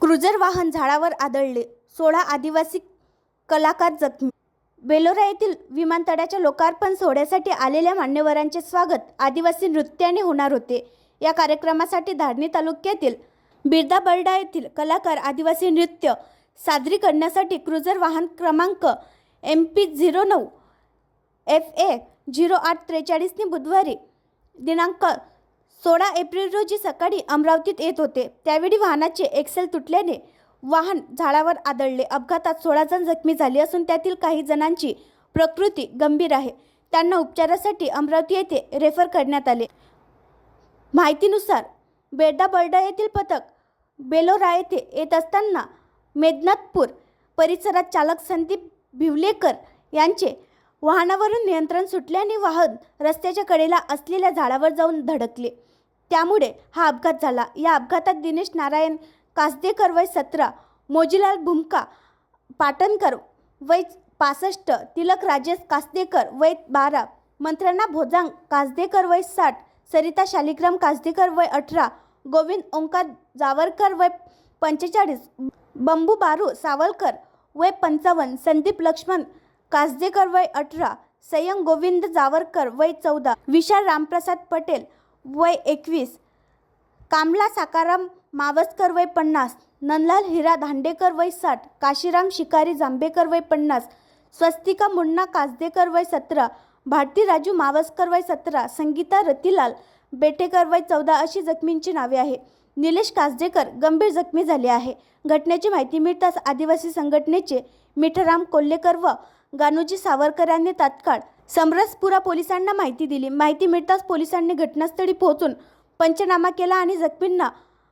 Cruiser वाहन झाडावर आदळले. सोळा आदिवासी कलाकार जखमी. बेलोरा येथील विमानतळाच्या लोकार्पण सोहळ्यासाठी आलेल्या मान्यवरांचे स्वागत आदिवासी नृत्याने होणार होते. या कार्यक्रमासाठी धारणी तालुक्यातील बिरदा बर्डा येथील कलाकार आदिवासी नृत्य सादरी करण्यासाठी क्रुझर वाहन क्रमांक एम पी झिरो नऊ एफ ए झिरो आठ त्रेचाळीसने बुधवारी दिनांक सोळा एप्रिल रोजी सकाळी अमरावतीत येत होते. त्यावेळी वाहनाचे एक्सेल तुटल्याने वाहन झाडावर आदळले. अपघातात सोळा जण जखमी झाले असून त्यातील काही जणांची प्रकृती गंभीर आहे. त्यांना उपचारासाठी अमरावती येथे रेफर करण्यात आले. माहितीनुसार बेडा बर्डा येथील पथक बेलोरा येथे येत असताना मेदनाथपूर परिसरात चालक संदीप भिवलेकर यांचे वाहनावरून नियंत्रण सुटल्याने वाहन रस्त्याच्या कडेला असलेल्या झाडावर जाऊन धडकले. त्यामुळे हा अपघात झाला. या अपघातात दिनेश नारायण कासदेकर वय सतरा मोजीलाल भूमका पाटणकर वय पासष्ट तिलक राजेश कासदेकर वय बारा मंत्र्यांना भोजांग कासदेकर वय साठ सरिता शालिग्राम कासदेकर वय अठरा गोविंद ओंकार जावरकर वय पंचेचाळीस बंबू बारू सावलकर वय पंचावन्न संदीप लक्ष्मण कासदेकर वय अठरा संयम गोविंद जावरकर वय चौदा विशाल रामप्रसाद पटेल वय एकवीस कामला साकाराम मावसकर वय पन्नास नंदलाल हिरा धांडेकर वय साठ काशीराम शिकारी जांभेकर वय पन्नास स्वस्तिका मुन्ना कासदेकर वय सतरा भारती राजू मावसकर वय सतरा संगीता रतिलाल बेटेकर वय चौदा अशी जखमींची नावे आहे निलेश कासदेकर गंभीर जखमी झाले आहे. घटनेची माहिती मिळताच आदिवासी संघटनेचे मिठराम कोल्हेकर व गानुजी सावरकर यांनी तात्काळ समरसपुरा पोलिसांना माहिती दिली. माहिती मिळताच पोलिसांनी घटनास्थळी पोहोचून पंचनामा केला आणि जखमींना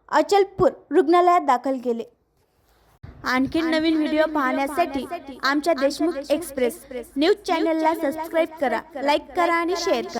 अचलपूर रुग्णालयात दाखल केले. आणखी नवीन व्हिडिओ पाहण्यासाठी आमच्या देशमुख एक्सप्रेस न्यूज चॅनलला सबस्क्राईब करा लाईक करा आणि शेअर करा.